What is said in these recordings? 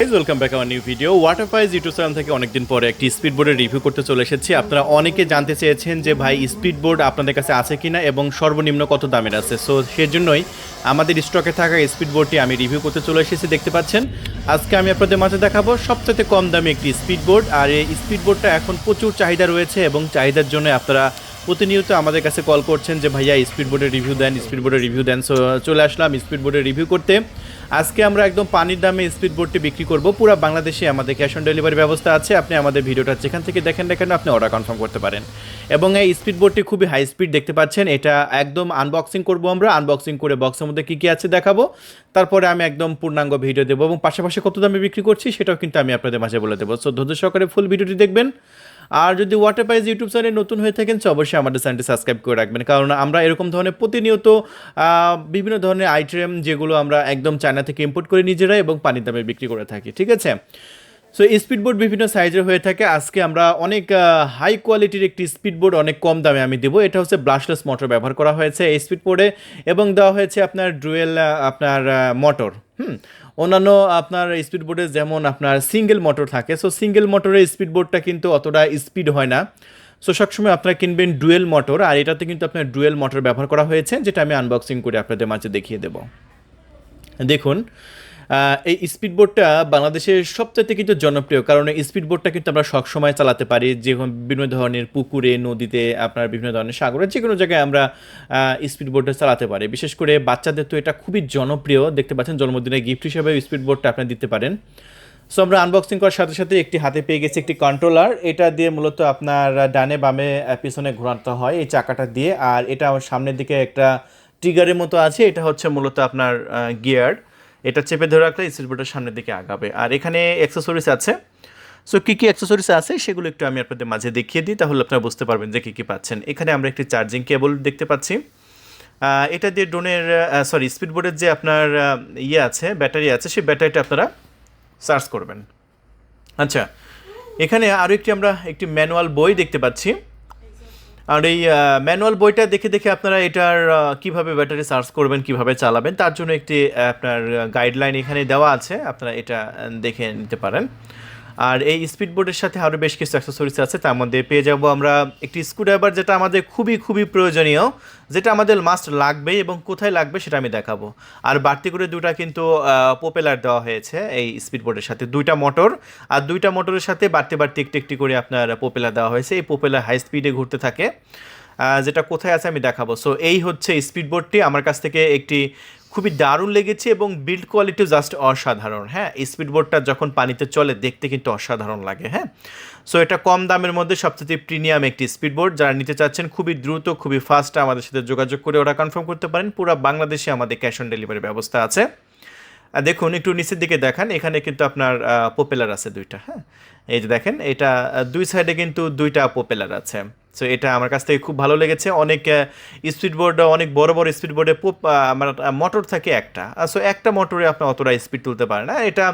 Welcome back আমার new video water pies YouTube channel থেকে অনেকদিন পরে একটি স্পিড বোর্ডের রিভিউ করতে চলে এসেছি। আপনারা অনেকে জানতে চেয়েছেন যে ভাই স্পিড বোর্ড আপনাদের কাছে আছে কিনা এবং সর্বনিম্ন কত দামের আছে? সো সেজন্যই আমাদের স্টকে থাকা স্পিড বোর্ডটি আমি রিভিউ করতে চলে এসেছি, দেখতে পাচ্ছেন। আজকে আমি আপনাদের মাঝে দেখাবো সবচেয়ে কম দামে একটি স্পিড বোর্ড আর এই স্পিড বোর্ডটা এখন প্রচুর চাহিদা রয়েছে এবং চাহিদার জন্য আপনারা প্রতিনিয়ত আমাদের কাছে কল করছেন যে, ভাইয়া স্পিড বোর্ডের রিভিউ দেন স্পিড বোর্ডের রিভিউ দেন। সো চলে আসলাম স্পিড বোর্ডের রিভিউ করতে। আজকে আমরা একদম পানির দামে স্পিড বোর্ডটি বিক্রি করব। পুরো বাংলাদেশে আমাদের ক্যাশ অন ডেলিভারি ব্যবস্থা আছে। আপনি আমাদের ভিডিওটা যেখান থেকে দেখেন না কেন, আপনি অর্ডার কনফার্ম করতে পারেন। এবং এই স্পিড বোর্ডটি খুবই হাই স্পিড দেখতে পাচ্ছেন। এটা একদম আনবক্সিং করব আমরা। আনবক্সিং করে বক্সের মধ্যে কী কী আছে দেখাবো। তারপরে আমি একদম পূর্ণাঙ্গ ভিডিও দেবো। এবং পাশাপাশি কত দামে বিক্রি করছি, সেটাও কিন্তু আমি আপনাদের মাঝে বলে দেবো। সো ধৈর্য সহকারে ফুল ভিডিওটি দেখবেন। আর যদি ওয়াটার পাইজ ইউটিউব চ্যানেলে নতুন হয়ে থাকেন, তো অবশ্যই আমাদের চ্যানেলটি সাবস্ক্রাইব করে রাখবেন। কারণ আমরা এরকম ধরনের প্রতিনিয়ত বিভিন্ন ধরনের আইটেম যেগুলো আমরা একদম চায়না থেকে ইম্পোর্ট করে নিজেরা এবং পানির দামে বিক্রি করে থাকি, ঠিক আছে? সো স্পিডবোর্ড বিভিন্ন সাইজের হয়ে থাকে। আজকে আমরা অনেক হাই কোয়ালিটির একটি স্পিডবোর্ড অনেক কম দামে আমি দেবো। এটা হচ্ছে ব্লাশলেস মোটর ব্যবহার করা হয়েছে এই স্পিডবোর্ডে এবং দেওয়া হয়েছে আপনার ডুয়েল আপনার মোটর হুম? অন্যান্য আপনার স্পিড বোর্ডে যেমন আপনার সিঙ্গেল মোটর থাকে সো সিঙ্গেল মোটরের স্পিড বোর্ডটা কিন্তু অতটা স্পিড হয় না। সো সবসময় আপনারা কিনবেন ডুয়েল মোটর আর এটাতে কিন্তু আপনার ডুয়েল মোটর ব্যবহার করা হয়েছে, যেটা আমি আনবক্সিং করে আপনাদের মাঝে দেখিয়ে দেবো। দেখুন এই স্পিডবোটটা বাংলাদেশের সবচাইতে কিন্তু জনপ্রিয়, কারণ এই স্পিডবোটটা কিন্তু আমরা সবসময় চালাতে পারি যে বিভিন্ন ধরনের পুকুরে, নদীতে, আপনার বিভিন্ন ধরনের সাগরে, যে কোনো জায়গায় আমরা স্পিডবোটটা চালাতে পারি। বিশেষ করে বাচ্চাদের তো এটা খুবই জনপ্রিয়, দেখতে পাচ্ছেন জন্মদিনের গিফট হিসেবে স্পিডবোটটা আপনি দিতে পারেন। সো আমরা আনবক্সিং করার সাথে সাথে একটি হাতে পেয়ে গেছি একটি কন্ট্রোলার এটা দিয়ে মূলত আপনার ডানে বামে পিছনে ঘোরাতে হয় এই চাকাটা দিয়ে, আর এটা আমার সামনের দিকে একটা ট্রিগারের মতো আছে, এটা হচ্ছে মূলত আপনার গিয়ার এটা চেপে ধরে রাখলে স্পিডবোটের সামনের দিকে আগাবে। আর এখানে অ্যাক্সেসরিজ আছে। সো কী কী অ্যাক্সেসরিজ আছে সেগুলো একটু আমি আপনাদের মাঝে দেখিয়ে দিই, তাহলে আপনারা বুঝতে পারবেন যে কী কী পাচ্ছেন। এখানে আমরা একটি চার্জিং কেবল দেখতে পাচ্ছি। এটা দিয়ে ড্রোনের সরি স্পিডবোর্ডের যে আপনার ইয়ে আছে ব্যাটারি আছে, সেই ব্যাটারিটা আপনারা সার্চ করবেন। আচ্ছা এখানে আরও একটি আমরা একটি ম্যানুয়াল বই দেখতে পাচ্ছি। আর এই ম্যানুয়াল বইটা দেখে দেখে আপনারা এটার কীভাবে ব্যাটারি চার্জ করবেন, কীভাবে চালাবেন, তার জন্য একটি, আপনার গাইডলাইন এখানে দেওয়া আছে। আপনারা এটা দেখে নিতে পারেন। আর এই স্পিডবোর্ডের সাথে আরও বেশ কিছু অ্যাক্সেসরিজ আছে, তার মধ্যে পেয়ে যাব আমরা একটি স্ক্রুড্রাইভার যেটা আমাদের খুবই খুবই প্রয়োজনীয়, যেটা আমাদের মাস্ট লাগবে এবং কোথায় লাগবে সেটা আমি দেখাবো। আর বাড়তি করে দুটা কিন্তু পোপেলার দেওয়া হয়েছে এই স্পিডবোর্ডের সাথে, দুইটা মোটর আর দুইটা মোটরের সাথে বাড়তি বাড়তি একটি একটি করে আপনার পপুলার দেওয়া হয়েছে, এই পপুলার হাই স্পিডে ঘুরতে থাকে। যেটা কোথায় আছে আমি দেখাবো। সো এই হচ্ছে স্পিডবোর্ডটি আমার কাছ থেকে একটি খুবই দারুণ লেগেছে এবং বিল্ড কোয়ালিটিও জাস্ট অসাধারণ। হ্যাঁ স্পিডবোর্ডটা যখন পানিতে চলে, দেখতে কিন্তু অসাধারণ লাগে হ্যাঁ? সো এটা কম দামের মধ্যে সবচেয়ে প্রিমিয়াম একটি স্পিডবোর্ড যারা নিতে চাচ্ছেন, খুবই দ্রুত, খুবই ফাস্ট আমাদের সাথে যোগাযোগ করে ওরা কনফার্ম করতে পারেন। পুরো বাংলাদেশে আমাদের ক্যাশ অন ডেলিভারি ব্যবস্থা আছে। দেখুন, একটু নিচের দিকে দেখান, এখানে কিন্তু আপনার পপুলার আছে দুইটা হ্যাঁ? এই যে দেখেন, এটা দুই সাইডে কিন্তু দুইটা পপুলার আছে। সো এটা আমার কাছ থেকে খুব ভালো লেগেছে। অনেক স্পিডবোর্ড অনেক বড় বড় স্পিডবোর্ডে আমার মোটর থাকে একটা। সো একটা মোটরে আপনার অতটা স্পিড তুলতে পারে না। এটা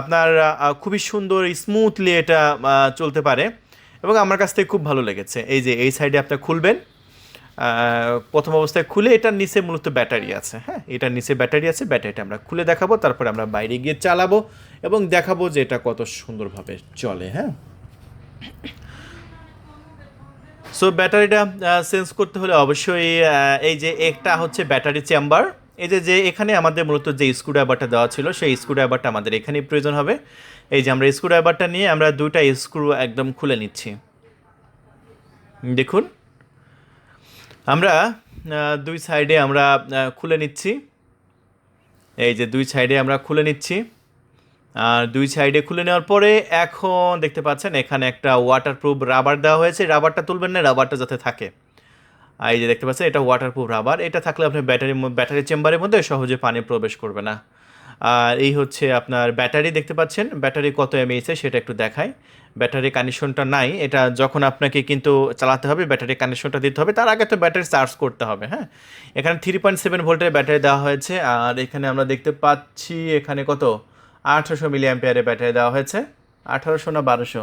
আপনার খুবই সুন্দর স্মুথলি এটা চলতে পারে। এবং আমার কাছ থেকে খুব ভালো লেগেছে। এই যে এই সাইডে আপনি খুলবেন প্রথম অবস্থায় খুলে এটার নিচে মূলত ব্যাটারি আছে। হ্যাঁ এটার নিচে ব্যাটারি আছে, ব্যাটারিটা আমরা খুলে দেখাবো, তারপরে আমরা বাইরে গিয়ে চালাবো এবং দেখাবো যে এটা কত সুন্দরভাবে চলে। হ্যাঁ। সো ব্যাটারিটা চেঞ্জ করতে হলে অবশ্যই এই যে একটা হচ্ছে ব্যাটারি চেম্বার। এই যে যে এখানে আমাদের মূলত যে স্ক্রুড্রাইভারটা দেওয়া ছিল, সেই স্ক্রুড্রাইভারটা আমাদের এখানেই প্রয়োজন হবে। এই যে আমরা স্ক্রুড্রাইভারটা নিয়ে আমরা দুইটা স্ক্রু একদম খুলে নিচ্ছি। দেখুন। আমরা দুই সাইডে আমরা খুলে নিচ্ছি। এই যে, দুই সাইডে আমরা খুলে নিচ্ছি। দুই সাইডে খুলে নেওয়ার পরে এখন দেখতে পাচ্ছেন, এখানে একটা ওয়াটারপ্রুফ রাবার দেওয়া হয়েছে। রাবারটা তুলবেন না রাবারটা যাতে থাকে। আর এই যে দেখতে পাচ্ছেন, এটা ওয়াটারপ্রুফ রাবার এটা থাকলে আপনি ব্যাটারি ব্যাটারি চেম্বারের মধ্যে সহজে পানি প্রবেশ করবে না। আর এই হচ্ছে আপনার ব্যাটারি দেখতে পাচ্ছেন ব্যাটারি কত এমএইচে সেটা একটু দেখায় ব্যাটারি কানেকশনটা নাই, এটা যখন আপনাকে কিন্তু চালাতে হবে ব্যাটারি কানেকশনটা দিতে হবে, তার আগে তো ব্যাটারি চার্জ করতে হবে হ্যাঁ? এখানে থ্রি পয়েন্ট সেভেন ভোল্টের ব্যাটারি দেওয়া হয়েছে, আর এখানে আমরা দেখতে পাচ্ছি, এখানে কত? আঠারোশো মিলি অ্যাম্পিয়ারের ব্যাটারি দেওয়া হয়েছে। আঠারোশো না বারোশো?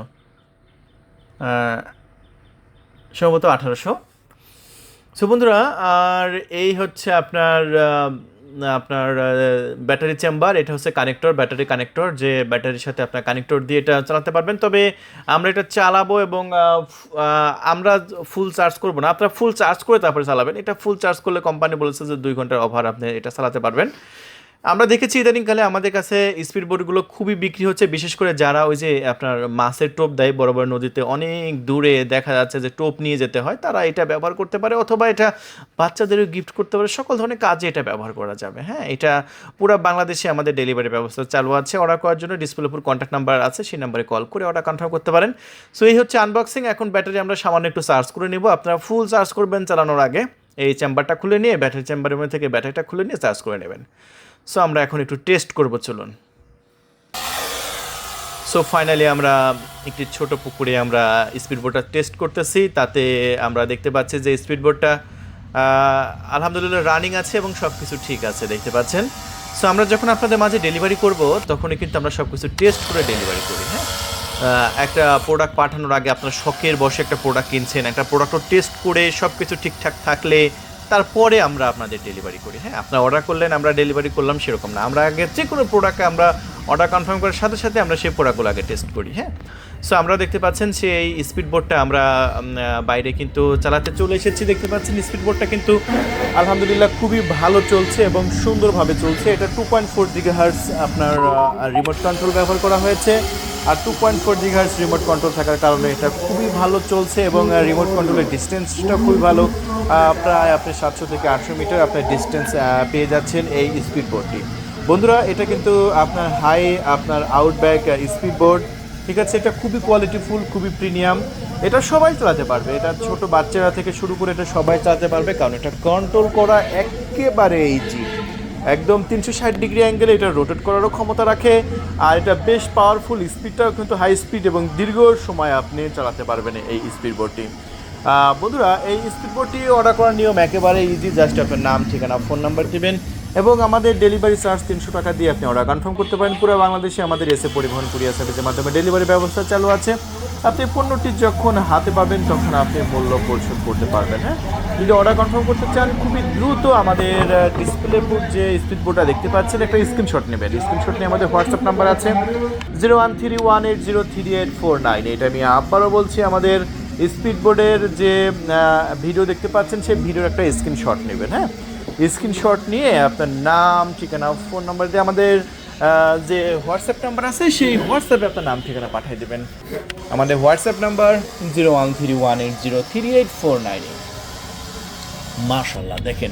সম্ভবত আঠারোশো। সো বন্ধুরা, আর এই হচ্ছে আপনার আপনার ব্যাটারি চেম্বার। এটা হচ্ছে কানেক্টর, ব্যাটারি কানেক্টর, যে ব্যাটারির সাথে আপনার কানেক্টর দিয়ে এটা চালাতে পারবেন। তবে আমরা এটা চালাবো এবং আমরা ফুল চার্জ করব না। আপনারা ফুল চার্জ করে তারপরে চালাবেন। এটা ফুল চার্জ করলে কোম্পানি বলেছে যে দুই ঘণ্টার ওভার আপনি এটা চালাতে পারবেন। আমরা দেখেছি ইদানিংকালে আমাদের কাছে স্পিড বোটগুলো খুবই বিক্রি হচ্ছে, বিশেষ করে যারা ওই যে আপনার মাছের টোপ দেয় বড় বড় নদীতে, অনেক দূরে দেখা যাচ্ছে যে টোপ নিয়ে যেতে হয়, তারা এটা ব্যবহার করতে পারে অথবা এটা বাচ্চাদেরও গিফট করতে পারে, সকল ধরনের কাজে এটা ব্যবহার করা যাবে। হ্যাঁ এটা পুরো বাংলাদেশে আমাদের ডেলিভারি ব্যবস্থা চালু আছে অর্ডার করার জন্য ডিসপ্লে উপর কন্ট্যাক্ট নাম্বার আছে, সেই নাম্বারে কল করে অর্ডার কনফার্ম করতে পারেন। সো এই হচ্ছে আনবক্সিং এখন ব্যাটারি আমরা সামান্য একটু চার্জ করে নিব, আপনারা ফুল চার্জ করবেন চালানোর আগে, এই চেম্বারটা খুলে নিয়ে ব্যাটারি চেম্বারের মধ্যে থেকে ব্যাটারিটা খুলে নিয়ে চার্জ করে নেবেন। সো আমরা এখন একটু টেস্ট করব, চলুন। সো ফাইনালি আমরা একটি ছোট পুকুরে আমরা স্পিড স্পিডবোটটা টেস্ট করতেছি। তাতে আমরা দেখতে পাচ্ছি যে স্পিড স্পিডবোটটা আলহামদুলিল্লাহ রানিং আছে এবং সব কিছু ঠিক আছে, দেখতে পাচ্ছেন? সো আমরা যখন আপনাদের মাঝে ডেলিভারি করব, তখনই কিন্তু আমরা সব কিছু টেস্ট করে ডেলিভারি করি হ্যাঁ? একটা প্রোডাক্ট পাঠানোর আগে আপনার শখের বসে একটা প্রোডাক্ট কিনছেন, একটা প্রোডাক্টও টেস্ট করে সব কিছু ঠিকঠাক থাকলে তারপরে আমরা আপনাদের ডেলিভারি করি। হ্যাঁ আপনার অর্ডার করলেন, আমরা ডেলিভারি করলাম সেরকম না। আমরা আগে যে কোনো প্রোডাক্টে আমরা অর্ডার কনফার্ম করার সাথে সাথে আমরা সেই প্রোডাক্টগুলো আগে টেস্ট করি হ্যাঁ। সো আমরা দেখতে পাচ্ছেন সেই স্পিড বোটটা আমরা বাইরে কিন্তু চালাতে চলে এসেছি। দেখতে পাচ্ছেন স্পিড বোটটা কিন্তু আলহামদুলিল্লাহ খুবই ভালো চলছে এবং সুন্দরভাবে চলছে। এটা টু পয়েন্ট ফোর হার্স আপনার রিমোট কন্ট্রোল ব্যবহার করা হয়েছে। আর two point four hertz remote control থাকার কারণে এটা খুবই ভালো চলছে এবং রিমোট কন্ট্রোলের ডিস্টেন্সটা খুবই ভালো। প্রায় আপনি সাতশো থেকে আটশো মিটার আপনার ডিস্টেন্স পেয়ে যাচ্ছেন এই স্পিড বোটটি বন্ধুরা, এটা কিন্তু আপনার হাই আপনার আউটব্যাক স্পিড বোর্ড ঠিক আছে? এটা খুবই কোয়ালিটিফুল খুবই প্রিমিয়াম এটা সবাই চালাতে পারবে। এটা ছোট বাচ্চারা থেকে শুরু করে এটা সবাই চালাতে পারবে, কারণ এটা কন্ট্রোল করা একেবারে ইজি একদম তিনশো ষাট ডিগ্রি অ্যাঙ্গেলে এটা রোটেট করারও ক্ষমতা রাখে। আর এটা বেশ পাওয়ারফুল স্পিডটাও কিন্তু হাই স্পিড এবং দীর্ঘ সময় আপনি চালাতে পারবেন এই স্পিড বোর্ডটি বন্ধুরা, এই স্পিড বোর্ডটি অর্ডার করার নিয়ম একেবারে ইজি জাস্ট আপনার নাম, ঠিকানা ফোন নাম্বার দিবেন এবং আমাদের ডেলিভারি চার্জ তিনশো টাকা দিয়ে আপনি অর্ডার কনফার্ম করতে পারেন। পুরো বাংলাদেশে আমাদের এসে পরিবহন কুরিয়ার সার্ভিসের মাধ্যমে ডেলিভারি ব্যবস্থা চালু আছে। আপনি পণ্যটি যখন হাতে পাবেন, তখন আপনি মূল্য পরিশোধ করতে পারবেন হ্যাঁ? যদি অর্ডার কনফার্ম করতে চান, খুবই দ্রুত আমাদের ডিসপ্লে বুক যে স্পিড বোর্ডটা দেখতে পাচ্ছেন, একটা স্ক্রিনশট নেবেন। স্ক্রিনশট নিয়ে আমাদের হোয়াটসঅ্যাপ নাম্বার আছে zero one three one eight zero three eight four nine এটা আমি আবারও বলছি, আমাদের স্পিড বোর্ডের যে ভিডিও দেখতে পাচ্ছেন, সেই ভিডিওর একটা স্ক্রিনশট নেবেন হ্যাঁ? স্ক্রিনশট নিয়ে আপনার নাম, ঠিকানা ফোন নাম্বার দিয়ে আমাদের যে হোয়াটসঅ্যাপ নাম্বার আছে, সেই হোয়াটসঅ্যাপে আপনার নাম, ঠিকানা পাঠিয়ে দেবেন। আমাদের WhatsApp number zero one three one eight zero three eight four nine eight. মাশাল্লাহ দেখেন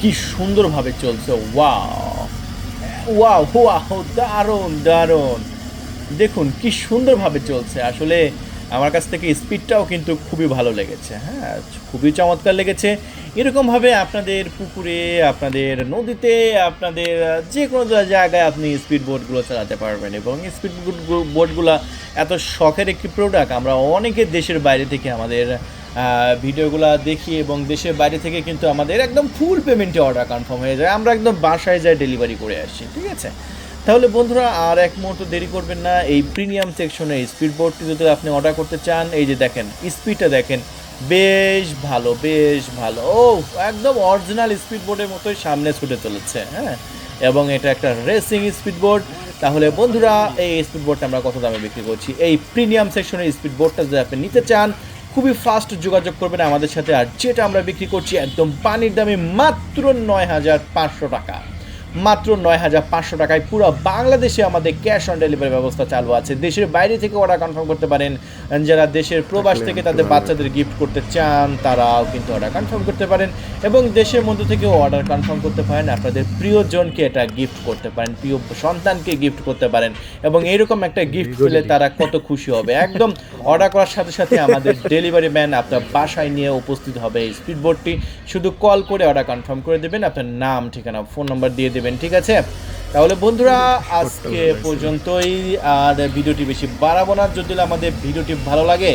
কি সুন্দরভাবে চলছে। ওয়া ওয়াও ওয়াও, দারুণ দারুণ। দেখুন, কি সুন্দরভাবে চলছে। আসলে আমার কাছ থেকে স্পিডটাও কিন্তু খুবই ভালো লেগেছে হ্যাঁ খুবই চমৎকার লেগেছে। এরকমভাবে আপনাদের পুকুরে, আপনাদের নদীতে, আপনাদের যে কোনো জায়গায় আপনি স্পিড বোটগুলো চালাতে পারবেন এবং স্পিড বোটগুলো এত শখের একটি প্রোডাক্ট আমরা অনেকে দেশের বাইরে থেকে আমাদের ভিডিওগুলো দেখি এবং দেশের বাইরে থেকে কিন্তু আমাদের একদম ফুল পেমেন্টে অর্ডার কনফার্ম হয়ে যায়। আমরা একদম বাসায় যাই ডেলিভারি করে আসছি ঠিক আছে? তাহলে বন্ধুরা, আর এক মুহূর্ত দেরি করবেন না, এই প্রিমিয়াম সেকশনে স্পিড বোর্ডটি যদি আপনি অর্ডার করতে চান, এই যে দেখেন স্পিডটা দেখেন, বেশ ভালো বেশ ভালো। ও একদম অরিজিনাল স্পিড বোর্ডের মতোই সামনে ছুটে চলেছে হ্যাঁ? এবং এটা একটা রেসিং স্পিড বোর্ড তাহলে বন্ধুরা, এই স্পিড বোর্ডটা আমরা কত দামে বিক্রি করছি? এই প্রিমিয়াম সেকশনের স্পিড বোর্ডটা যদি আপনি নিতে চান, খুবই ফাস্ট যোগাযোগ করবেন আমাদের সাথে। আর যেটা আমরা বিক্রি করছি একদম পানির দামে মাত্র নয় হাজার পাঁচশো টাকা। মাত্র নয় হাজার পাঁচশো টাকায় পুরো বাংলাদেশে আমাদের ক্যাশ অন ডেলিভারি ব্যবস্থা চালু আছে। দেশের বাইরে থেকে অর্ডার কনফার্ম করতে পারেন যারা দেশের প্রবাস থেকে তাদের বাচ্চাদের গিফট করতে চান তারাও কিন্তু অর্ডার কনফার্ম করতে পারেন এবং দেশের মধ্যে থেকেও অর্ডার কনফার্ম করতে পারেন। আপনাদের প্রিয়জনকে এটা গিফট করতে পারেন প্রিয় সন্তানকে গিফট করতে পারেন এবং এরকম একটা গিফট পেলে তারা কত খুশি হবে। একদম অর্ডার করার সাথে সাথে আমাদের ডেলিভারি ম্যান আপনার বাসায় নিয়ে উপস্থিত হবে এই স্পিডবোর্ডটি শুধু কল করে অর্ডার কনফার্ম করে দেবেন আপনার নাম ঠিকানা ফোন নম্বর দিয়ে দেবেন। ঠিক আছে? তাহলে বন্ধুরা আজকে পর্যন্তই। আর ভিডিওটি বেশি বাড়াবো না। যদি আমাদের ভিডিওটি ভালো লাগে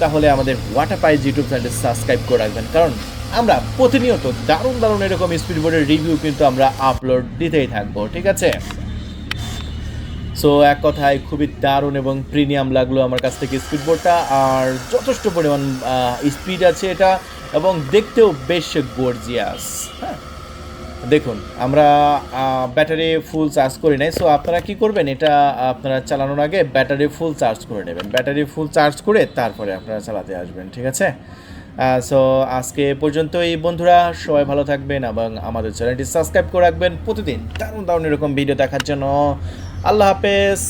তাহলে আমাদের ওয়াটার পাইজ ইউটিউব চ্যানেলটি সাবস্ক্রাইব করে রাখবেন। কারণ আমরা প্রতিনিয়ত দারুণ দারুণ এরকম স্পিডবোর্ডের রিভিউ কিন্তু আমরা আপলোড দিতেই থাকব ঠিক আছে? সো এক কথায় খুবই দারুণ এবং প্রিমিয়াম লাগল আমার কাছ থেকে স্পিডবোর্ডটা আর যথেষ্ট পরিমাণ স্পিড আছে এটা এবং দেখতেও বেশ গর্জিয়াস হ্যাঁ। দেখুন, আমরা ব্যাটারি ফুল চার্জ করি নাই সো আপনারা কি করবেন, এটা আপনারা চালানোর আগে ব্যাটারি ফুল চার্জ করে নেবেন। ব্যাটারি ফুল চার্জ করে তারপরে আপনারা চালাতে আসবেন, ঠিক আছে? সো আজকে পর্যন্ত পর্যন্তই, বন্ধুরা, সবাই ভালো থাকবেন এবং আমাদের চ্যানেলটি সাবস্ক্রাইব করে রাখবেন। প্রতিদিন দারুণ দারুণ এরকম ভিডিও দেখার জন্য। আল্লাহ হাফেজ।